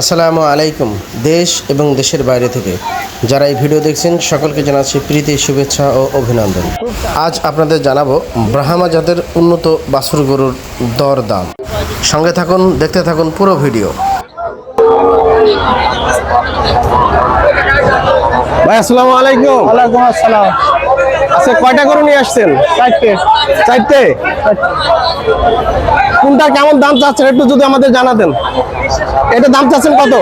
আসসালামু আলাইকুম দেশ এবং দেশের বাইরে থেকে। যারা এই ভিডিও দেখছেন সকলকে জানাচ্ছি প্রীতি শুভেচ্ছা ও অভিনন্দন। আজ আপনাদের জানাব ব্রাহ্মা জাতের উন্নত বাছুর গরুর দর দাম সঙ্গে থাকুন দেখতে থাকুন পুরো ভিডিও। ভাই আসসালামু আলাইকুম। ওয়ালাইকুম আসসালাম। আচ্ছা কয়টা গরু নিয়ে আসছেন? চারটে? চারটে। কোনটা কেমন দাম চাচ্ছেন একটু যদি আমাদের জানাতেন? এটা দাম চাচ্ছেন কত?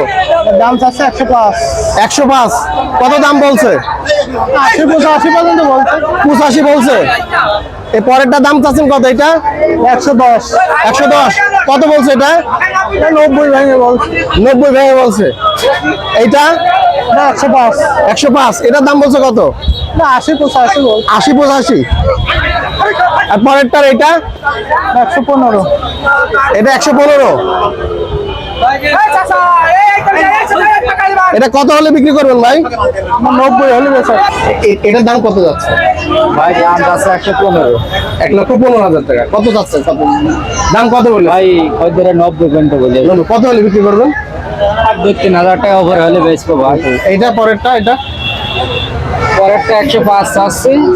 দাম চাচ্ছে একশো পাঁচ। একশো পাঁচ। কত দাম বলছে? আশি পঁচাশি পর্যন্ত বলছে। পঁচাশি বলছে। এই পরেরটা দাম চাচ্ছেন কত এটা? একশো দশ। একশো দশ। কত বলছে এটা? নব্বই ভেঙে বলছে। নব্বই ভেঙে বলছে। এইটা? এটা একশো পাঁচ। একশো পাঁচ। এটার দাম বলছে কত? না আশি পঁচাশি আশি পঁচাশি। আর পরেরটার এটা? একশো পনেরো। এটা একশো পনেরো? এটা কত হলে বিক্রি করবেন ভাই? নব্বই হলে এ- এটার দাম কত যাচ্ছে? ভাই দাম আছে একশো পনেরো। এক লক্ষ পনেরো হাজার টাকা। কত যাচ্ছে কত দাম কত বলে ভাই হয়তো নব্বই ঘণ্টা বলে কত হলে বিক্রি করবেন? আর দু তিন হাজার টাকা ওভার হলে বেচবো ভাই। এইটা পরেরটা এটা? পরেরটা একশো পাঁচ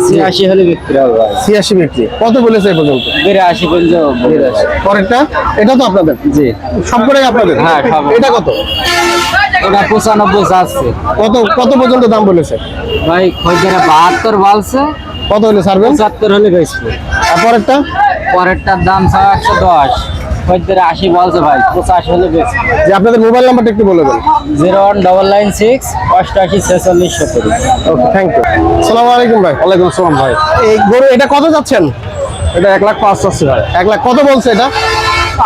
ছিয়াশি হলে বিক্রি হবে ছিয়াশি বিক্রি। কত বলেছে এই পর্যন্ত? বিরাশি পর্যন্ত পরেরটা? এটা তো আপনাদের? জি। সবকটাই আপনাদের? হ্যাঁ, এটা কত? ওটা পঁচানব্বই কত কত পর্যন্ত দাম বলেছে? ভাই বাহাত্তর বলছে। কত হলে ছাড়বেন? পঁচাত্তর হলে বেচবো। আর পরেরটা? পরেরটার দাম একশো দশ। আশি বলছে ভাই পঁচাশি হলে যে আপনাদের মোবাইল নাম্বারটা একটু বলে দেন। Zero one double nine six অষ্টআশি ছেচল্লিশ সত্তর। ওকে থ্যাংক ইউ সালাম আলাইকুম ভাই। ওয়ালাইকুম আসসালাম ভাই। এই গরু এটা কত যাচ্ছেন? এটা এক লাখ পাঁচ চাচ্ছি ভাই। এক লাখ কত বলছে এটা?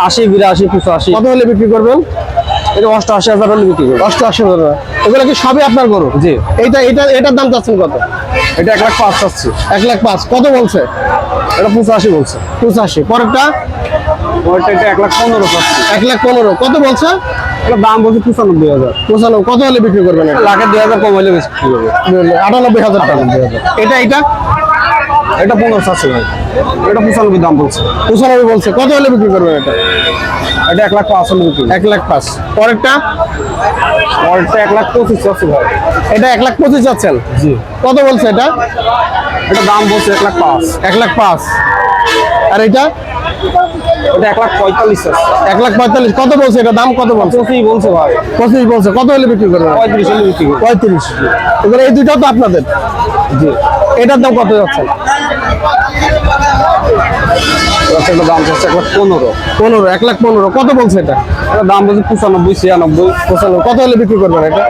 আশি বিরাশি পঁচাশি। কত হলে বিক্রি করবেন? এটা অষ্টআশি হাজার হলে বিক্রি অষ্টআশি হাজার এগুলো কি সবই আপনার গরু? জি। এইটা এটা এটার দাম চাচ্ছেন কত? এটা এক লাখ পাঁচ চাচ্ছি এক লাখ পাঁচ। কত বলছে? এটা পঁচাশি বলছে। পঁচাশি। পরেরটা? ওইটা এটা এক লাখ পনেরো এক লাখ পনেরো। কত বলছে? দাম বলছে পঁচানব্বই হাজার। পঁচানব্বই। কত হলে বিক্রি করবেন দুই হাজার কম হলে বিক্রি করব। আটানব্বই হাজার টাকা। এটা এটা এটা পনেরো ভাই। এটা পঁচানব্বই দাম বলছে। পঁচানব্বই বলছে। কত হলে বিক্রি করবেন এটা? এটা এক লাখ পাঁচ হলে বিক্রি এক লাখ পাঁচ। পরেরটা? ওইটা এক লাখ পঁচিশ চাচ্ছি ভাই। এটা এক লাখ পঁচিশ জি। কত বলছে এটা? এটা দাম বলছে এক লাখ পাঁচ। এক লাখ পাঁচ। আর এটা? এক লাখ পঁয়তাল্লিশ এক লাখ পঁয়তাল্লিশ। কত বলছে এটা? দাম কত বলছে? পঁচিশ বলছে ভাই। পঁচিশ বলছে। কত হলে বিক্রি করবেন পঁয়ত্রিশ হলে বিক্রি করব। পঁয়ত্রিশ। এবার এই দুইটাও তো আপনাদের? জি। এটার দাম কত যাচ্ছে? দাম চাচ্ছে এক লাখ পনেরো। পনেরো এক লাখ পনেরো। কত বলছে এটা? এটা দাম বলছে পঁচানব্বই ছিয়ানব্বই। পঁচানব্বই। কত হলে বিক্রি করবেন এটা?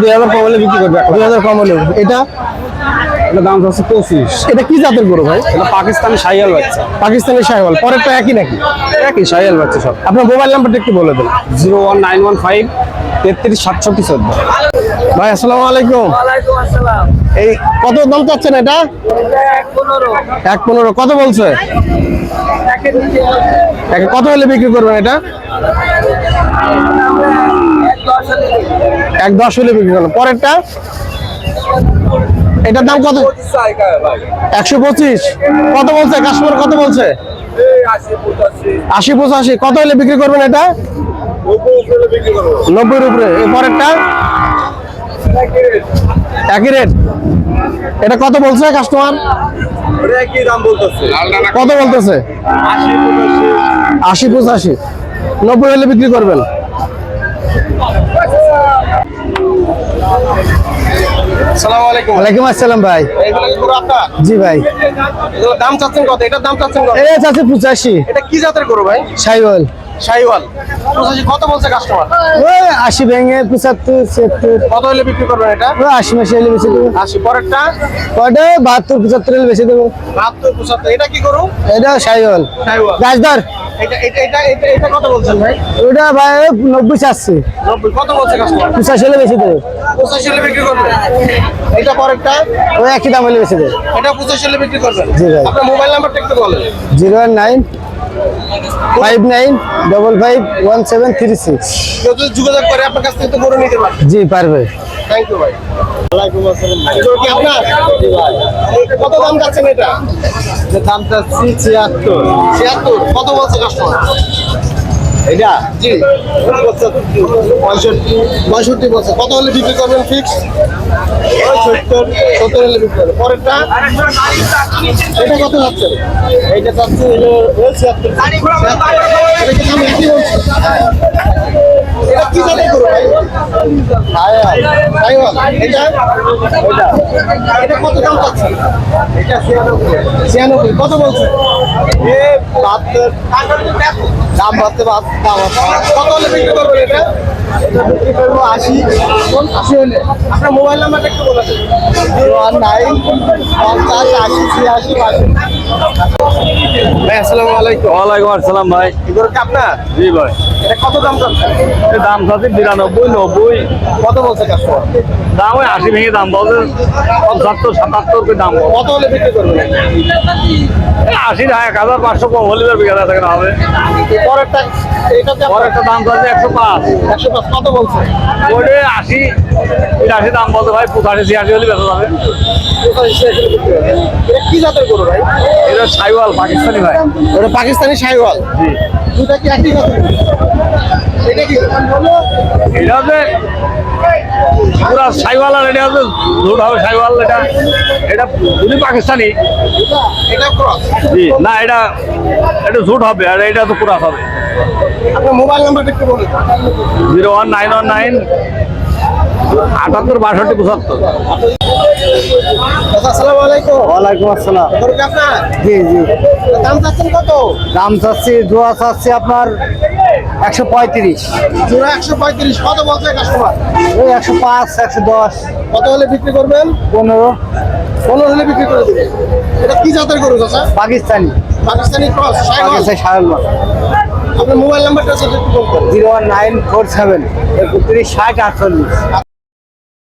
দুই হাজার কম হলে বিক্রি করবে দুই হাজার কম হলে এটা? এটা দাম চাচ্ছে পঁচিশ। এটা কি জাতের গরু ভাই? এটা পাকিস্তানি সাইয়াল বাচ্চা। পাকিস্তানি পরেরটা একই নাকি? একই সাইয়াল বাচ্চা সব। আপনার মোবাইল নাম্বারটা একটু বলে দেন। Zero one nine one five তেত্রিশ সাতষট্টি চোদ্দ। ভাই আসসালামু আলাইকুম। এই কত দাম চাচ্ছেন এটা? এক পনেরো। কত বলছে? একে কত হলে বিক্রি করবেন এটা? এক দশ হলে বিক্রি করবেন পরেরটা, এটার দাম কত? একশো পঁচিশ। কত বলছে? কাস্টমার কত বলছে? আশি পঁচাশি। কত হলে বিক্রি করবেন এটা? নব্বইয়ের উপরে। পরেরটা? একই রেট এটা কত বলছে কাস্টমার কত বলতেছে? আশি পঁচাশি। নব্বই হলে বিক্রি করবেন। ওয়ালাইকুম আসসালাম ভাই। জি ভাই। দাম চাচ্ছেন কত? এটার দাম চাচ্ছেন কত? এটা আছে পঁচাশি। এটা কি জাতের গরু ভাই? সাইওয়াল। শাহিওয়াল পঁচাশি কত বলছে কাস্টমার ওই আশি ভেঙে পঁচাত্তর ছিয়াত্তর। কত হলে বিক্রি করবেন এটা? ওই আশি মাসে হলে বেশি দেবো। আশি পরেরটা? ওটা বাহাত্তর পঁচাত্তর হলে বেশি দেবো। বাহাত্তর পঁচাত্তর। এটা কি গরু? এটা সাইওয়াল। শাহিওয়াল গাছদার এটা এটা এটা এটা এটা কত বলছেন ভাই? ওটা ভাই নব্বই চাচ্ছে। নব্বই কত বলছে কাস্টমার পঁচাশি হলে বেশি দেবে। হলে বিক্রি এটা পরেরটা? ওই একই দাম হলে বেশি দেবে। এটা পঁচাশি হলে বিক্রি করবেন জি ভাই। আপনার মোবাইল নাম্বারটা একটু বলেন। Zero one nine five nine double five one seven three six. যোগাযোগ করে আপনার কাছ থেকে নিতে পারবে। জি পারবে। থ্যাংক ইউ ভাই। এগুলো কি আপনার? এটা কত দাম যাচ্ছেন এটা? দাম চাচ্ছি ছিয়াত্তর। ছিয়াত্তর কত বলছে কাস্টমার এটা জি। পঁয়ষট্টি। পঁয়ষট্টি বছর কত হলে বিক্রি করবেন ফিক্স সত্তর সত্তর হলে বিক্রি করবেন। পরেরটা? এটা কত যাচ্ছে? এইটা যাচ্ছে ওই ছিয়াত্তর। এটা কি জাতের গরু ভাই? এটা? এটা। কত দাম যাচ্ছে এটা ছিয়ানব্বই। কত বলছে? দাম বাড়তে দাম কত হলে বিক্রি করবেন এটা? বিক্রি করব আশি। আশি হলে? আপনার মোবাইল নাম্বারটা একটু বলে জিরো ওয়ান নাইন পঞ্চাশ আশি ছিয়াশি বাষট্টি। ভাই আসসালামু আলাইকুম। ওয়ালাইকুম আসসালাম ভাই। এগুলো কি আপনার? জি ভাই। এটা কত দাম যাচ্ছে এর দাম চাচ্ছে বিরানব্বই নব্বই। কত বলছে কাস্টমার দাম ওই আশি ভেঙে দাম বলছে। পঁচাত্তর সাতাত্তর করে দাম কত হলে বিক্রি করবেন? আশি এক হাজার পাঁচশো কম হলে না হবে। পরের এটাতে একটা দাম চাচ্ছে একশো পাঁচ। একশো পাঁচ। কত বলছে? ওইটা আশি। এটা আশি দাম বলতে ভাই পঁচাশি ছিয়াশি হলে বেচা যাবে। কি জাতের গরু ভাই? এটা সাইওয়াল পাকিস্তানি ভাই। ওটা পাকিস্তানি শাহিওয়াল জি। দুটা কি একই জাতের এটা কি? এটা হচ্ছে পুরা সাইওয়াল আর এটা হচ্ছে ঝুট হবে সাইওয়াল এটা এটা যদি পাকিস্তানি। জি না এটা এটা ঝুট হবে আর এটা তো পুরা হবে। আপনার মোবাইল নাম্বারটা একটু বলুন। Zero one nine one nine আটাত্তর বাষট্টি পঁচাত্তর। আসসালামু আলাইকুম। ওয়ালাইকুম আসসালাম। জি জি। দাম চাচ্ছেন কত? দাম চাচ্ছি দোয়া চাচ্ছি আপনার একশো পঁয়ত্রিশ। জোড়া একশো পঁয়ত্রিশ। কত বলছে কাস্টমার ওই একশো পাঁচ একশো দশ। কত হলে বিক্রি করবেন? পনেরো। পনেরো হলে বিক্রি করে দেবেন এটা কি জাতের গরু পাকিস্তানি। পাকিস্তানি ক্রস পাকিস্তানি সারল আপনার মোবাইল নাম্বারটা zero one nine four seven একত্রিশ ষাট আটচল্লিশ।